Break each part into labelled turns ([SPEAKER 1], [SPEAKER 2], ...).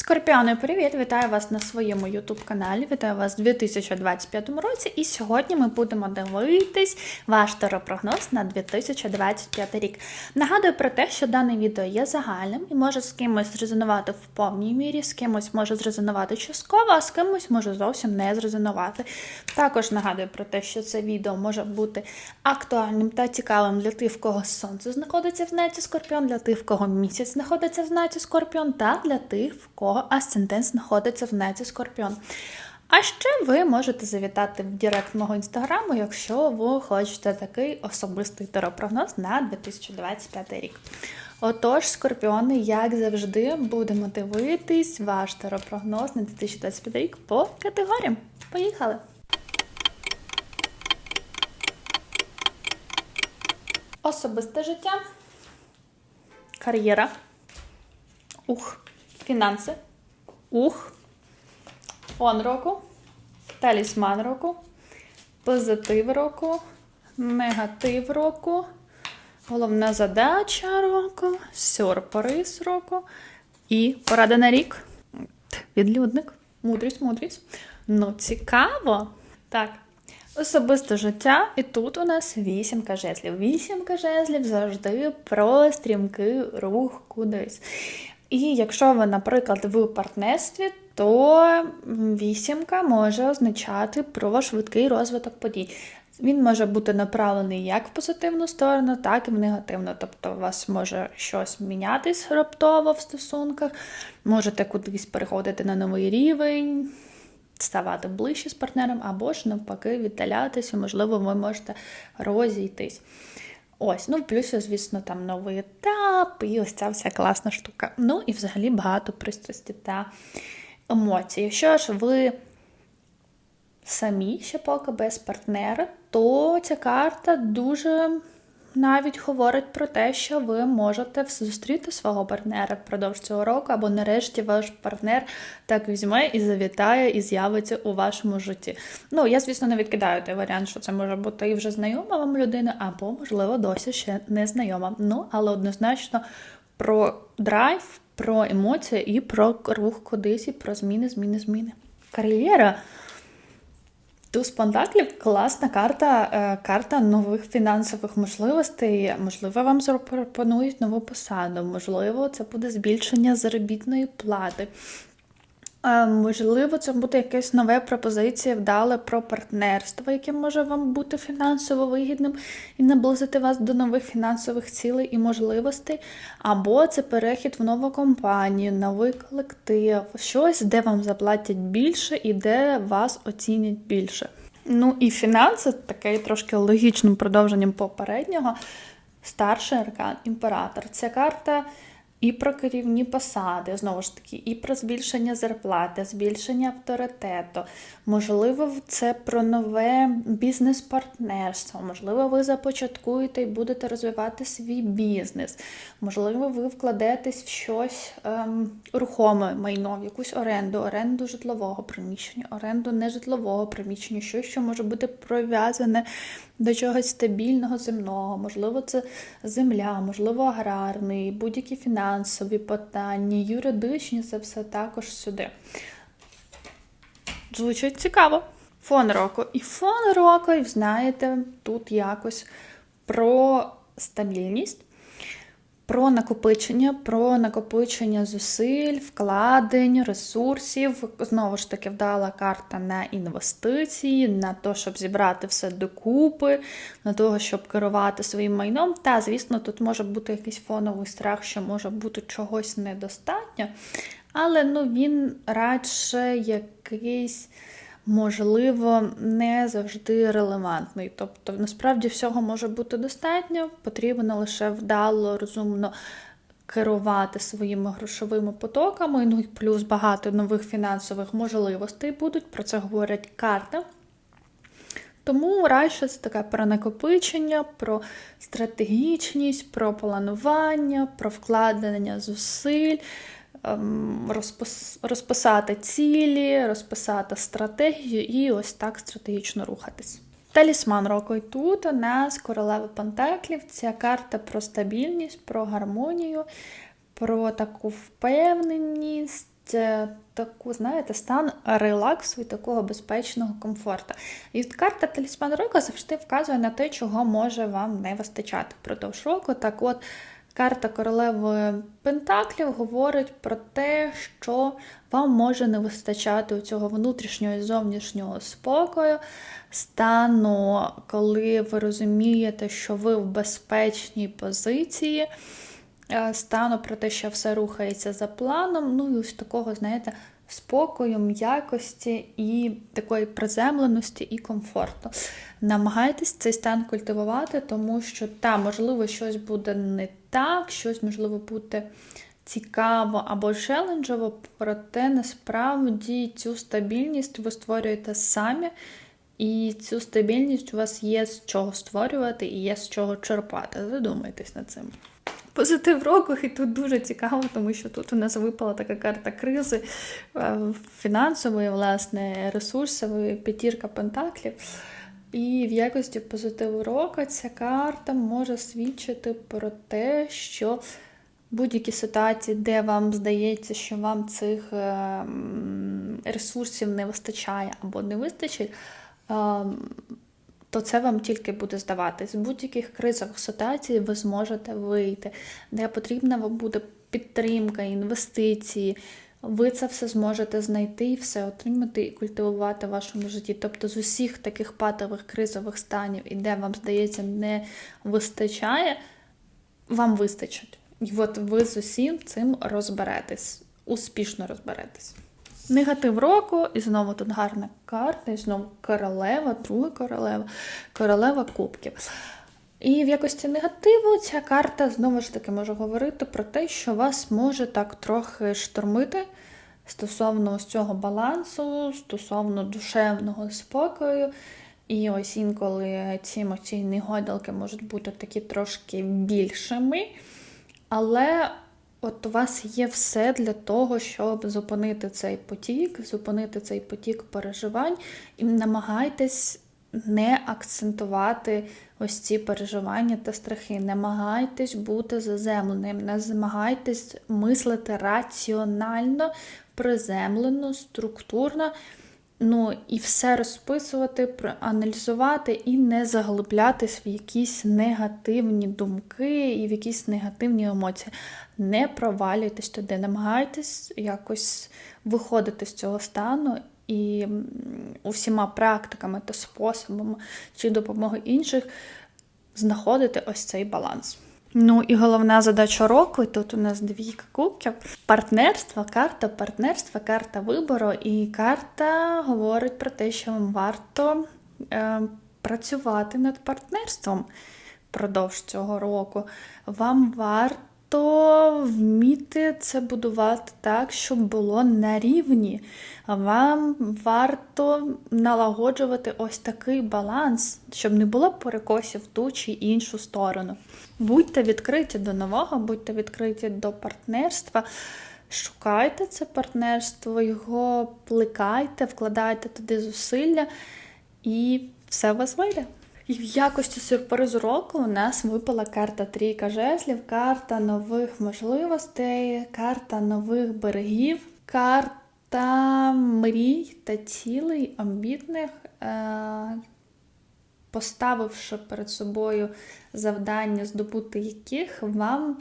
[SPEAKER 1] Скорпіони, привіт! Вітаю вас на своєму YouTube каналі. Вітаю вас у 2025 році. І сьогодні ми будемо дивитись ваш теропрогноз на 2025 рік. Нагадую про те, що дане відео є загальним і може з кимось зрезонувати в повній мірі, з кимось може зрезонувати частково, а з кимось може зовсім не зрезонувати. Також нагадую про те, що це відео може бути актуальним та цікавим для тих, в кого сонце знаходиться в знаці Скорпіон, для тих, в кого місяць знаходиться в знаці Скорпіон, та для тих, в кого асцендент знаходиться в знаці Скорпіон. А ще ви можете завітати в Директ мого інстаграму, якщо ви хочете такий особистий теропрогноз на 2025 рік. Отож, скорпіони, як завжди, будемо дивитись ваш теропрогноз на 2025 рік по категоріям. Поїхали! Особисте життя, кар'єра, ух, фінанси, ух, фон року, талісман року, позитив року, негатив року, головна задача року, сюрприз року і порада на рік. Відлюдник, мудрість, мудрість. Ну, цікаво. Так. Особисте життя, і тут у нас вісімка жезлів. Вісімка жезлів завжди про стрімкий рух кудись. І якщо ви, наприклад, в партнерстві, то вісімка може означати про швидкий розвиток подій. Він може бути направлений як в позитивну сторону, так і в негативну. Тобто, у вас може щось мінятись раптово в стосунках, можете кудись переходити на новий рівень, ставати ближче з партнером, або ж навпаки, віддалятися, можливо, ви можете розійтись. Ось, ну, в плюс, звісно, там новий етап, і ось ця вся класна штука. Ну і взагалі багато пристрасті та емоцій. Якщо ж ви самі ще поки без партнера, то ця карта дуже навіть говорить про те, що ви можете зустріти свого партнера впродовж цього року, або нарешті ваш партнер так візьме і завітає, і з'явиться у вашому житті. Ну, я, звісно, не відкидаю той варіант, що це може бути і вже знайома вам людина, або, можливо, досі ще не знайома. Ну, але однозначно про драйв, про емоції і про рух кудись, і про зміни, зміни, зміни. Кар'єра. Туз Пентаклів класна карта, е, карта нових фінансових можливостей. Можливо, вам запропонують нову посаду, можливо, це буде збільшення заробітної плати. Е, Можливо, це буде якась нова пропозиція вдале про партнерство, яке може вам бути фінансово вигідним і наблизити вас до нових фінансових цілей і можливостей. Або це перехід в нову компанію, новий колектив, щось, де вам заплатять більше і де вас оцінять більше. Ну і фінанси, таке трошки логічним продовженням попереднього. Старший аркан імператор. Ця карта і про керівні посади, знову ж таки, і про збільшення зарплати, збільшення авторитету. Можливо, це про нове бізнес-партнерство. Можливо, ви започаткуєте і будете розвивати свій бізнес. Можливо, ви вкладетесь в щось ем, рухоме майно, в якусь оренду, оренду житлового приміщення, оренду нежитлового приміщення, щось, що може бути прив'язане до чогось стабільного земного, можливо, це земля, можливо, аграрний, будь-які фінансові питання, юридичні це все також сюди. Звучить цікаво. Фон року. І фон року, знаєте, тут якось про стабільність, про накопичення, про накопичення зусиль, вкладень, ресурсів. Знову ж таки, вдала карта на інвестиції, на те, щоб зібрати все докупи, на того, щоб керувати своїм майном. Та, звісно, тут може бути якийсь фоновий страх, що може бути чогось недостатньо. Але ну, він радше якийсь. Можливо, не завжди релевантний. Тобто, насправді всього може бути достатньо, потрібно лише вдало, розумно керувати своїми грошовими потоками, ну і плюс багато нових фінансових можливостей будуть, про це говорять карти. Тому радше це таке про накопичення, про стратегічність, про планування, про вкладення зусиль. Ем, розписати цілі, розписати стратегію і ось так стратегічно рухатись. Талісман року і тут у нас королева Пентаклів. Ця карта про стабільність, про гармонію, про таку впевненість, е, таку, знаєте, стан релаксу і такого безпечного комфорту. І от карта Талісман року завжди вказує на те, чого може вам не вистачати впродовж року. Так от. Карта королеви Пентаклів говорить про те, що вам може не вистачати цього внутрішнього і зовнішнього спокою, стану, коли ви розумієте, що ви в безпечній позиції, е, стану про те, що все рухається за планом. Ну і ось такого, знаєте, спокою, м'якості і такої приземленості і комфорту. Намагайтесь цей стан культивувати, тому що там, можливо, щось буде не так, щось можливо буде цікаво або челенджово, проте насправді цю стабільність ви створюєте самі. І цю стабільність у вас є з чого створювати і є з чого черпати. Задумайтесь над цим. Позитив року, і тут дуже цікаво, тому що тут у нас випала така карта кризи е, фінансової, власне, ресурсової, п'ятірка пентаклів. І в якості позитиву року ця карта може свідчити про те, що будь-які ситуації, де вам здається, що вам цих е, ресурсів не вистачає або не вистачить, ем, то це вам тільки буде здаватись. З будь-яких кризових ситуацій ви зможете вийти, де потрібна вам буде підтримка, інвестиції. Ви це все зможете знайти і все отримати і культивувати в вашому житті. Тобто з усіх таких патових кризових станів, і де вам здається, не вистачає, вам вистачить. І от ви з усім цим розберетесь, успішно розберетесь. Негатив року, і знову тут гарна карта, і знову королева, друга королева, королева кубків. І в якості негативу ця карта знову ж таки може говорити про те, що вас може так трохи штормити стосовно ось цього балансу, стосовно душевного спокою. І ось інколи ці емоційні гойдалки можуть бути такі трошки більшими. Але от у вас є все для того, щоб зупинити цей потік, зупинити цей потік переживань, і намагайтесь не акцентувати ось ці переживання та страхи. Намагайтесь бути заземленим, не намагайтесь мислити раціонально, приземлено, структурно. Ну, і все розписувати, проаналізувати і не заглиблятись в якісь негативні думки і в якісь негативні емоції. Не провалюйтесь туди, намагайтесь якось виходити з цього стану і усіма практиками та способами чи допомоги інших знаходити ось цей баланс. Ну і головна задача року, тут у нас двійка кубків. Партнерство, карта партнерства, карта вибору. І карта говорить про те, що вам варто е, працювати над партнерством впродовж цього року. Вам варто то вміти це будувати так, щоб було на рівні. Вам варто налагоджувати ось такий баланс, щоб не було перекосів в ту чи іншу сторону. Будьте відкриті до нового, будьте відкриті до партнерства. Шукайте це партнерство, його плекайте, вкладайте туди зусилля, і все у вас вийде. І в якості сюрпризу року у нас випала карта Трійка жезлів, карта нових можливостей, карта нових берегів, карта мрій та цілей амбітних, е, поставивши перед собою завдання, здобути яких вам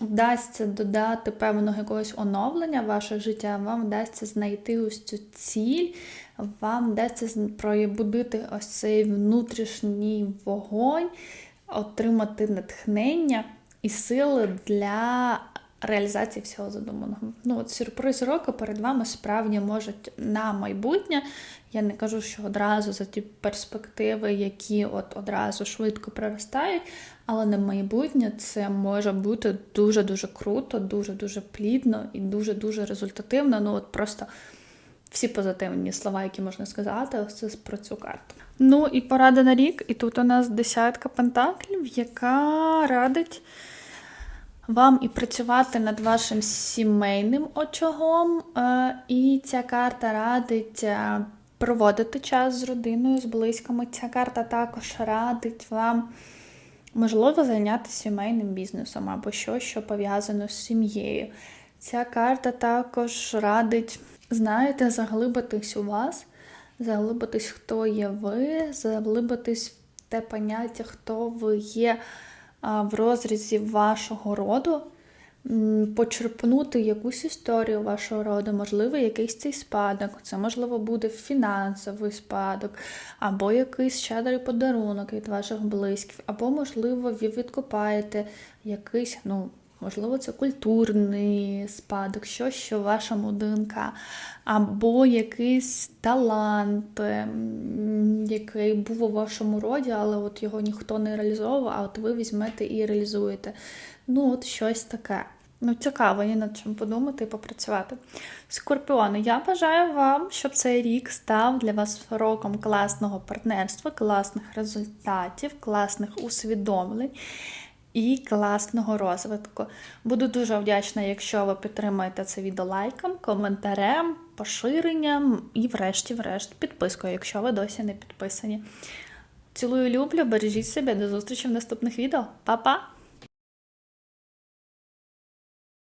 [SPEAKER 1] вдасться додати певного якогось оновлення в ваше життя, вам вдасться знайти ось цю ціль, вам вдасться пробудити ось цей внутрішній вогонь, отримати натхнення і сили для реалізації всього задуманого. Ну, от Сюрприз року перед вами справді можуть на майбутнє. Я не кажу, що одразу за ті перспективи, які от одразу швидко проростають, але на майбутнє це може бути дуже-дуже круто, дуже-дуже плідно і дуже-дуже результативно. Ну, от просто всі позитивні слова, які можна сказати, ось це про цю карту. Ну і порада на рік, і тут у нас десятка пентаклів, яка радить вам і працювати над вашим сімейним очагом. Е, і ця карта радить е, проводити час з родиною, з близькими. Ця карта також радить вам, можливо, зайнятися сімейним бізнесом або щось, що пов'язано з сім'єю. Ця карта також радить, знаєте, заглибитись у вас, заглибитись, хто є ви, заглибитись в те поняття, хто ви є в розрізі вашого роду, почерпнути якусь історію вашого роду, можливо, якийсь цей спадок. Це можливо буде фінансовий спадок, або якийсь щедрий подарунок від ваших близьких, або, можливо, ви відкопаєте якийсь, ну. Можливо, це культурний спадок, щось, що в вашому ДНК, або якийсь талант, ем, який був у вашому роді, але от його ніхто не реалізовував, а от ви візьмете і реалізуєте. Ну, от щось таке. Ну, цікаво, є над чим подумати і попрацювати. Скорпіони, я бажаю вам, щоб цей рік став для вас роком класного партнерства, класних результатів, класних усвідомлень і класного розвитку. Буду дуже вдячна, якщо ви підтримаєте це відео лайком, коментарем, поширенням і, врешті-врешт, підпискою, якщо ви досі не підписані. Цілую, люблю, бережіть себе, до зустрічі в наступних відео. Па-па!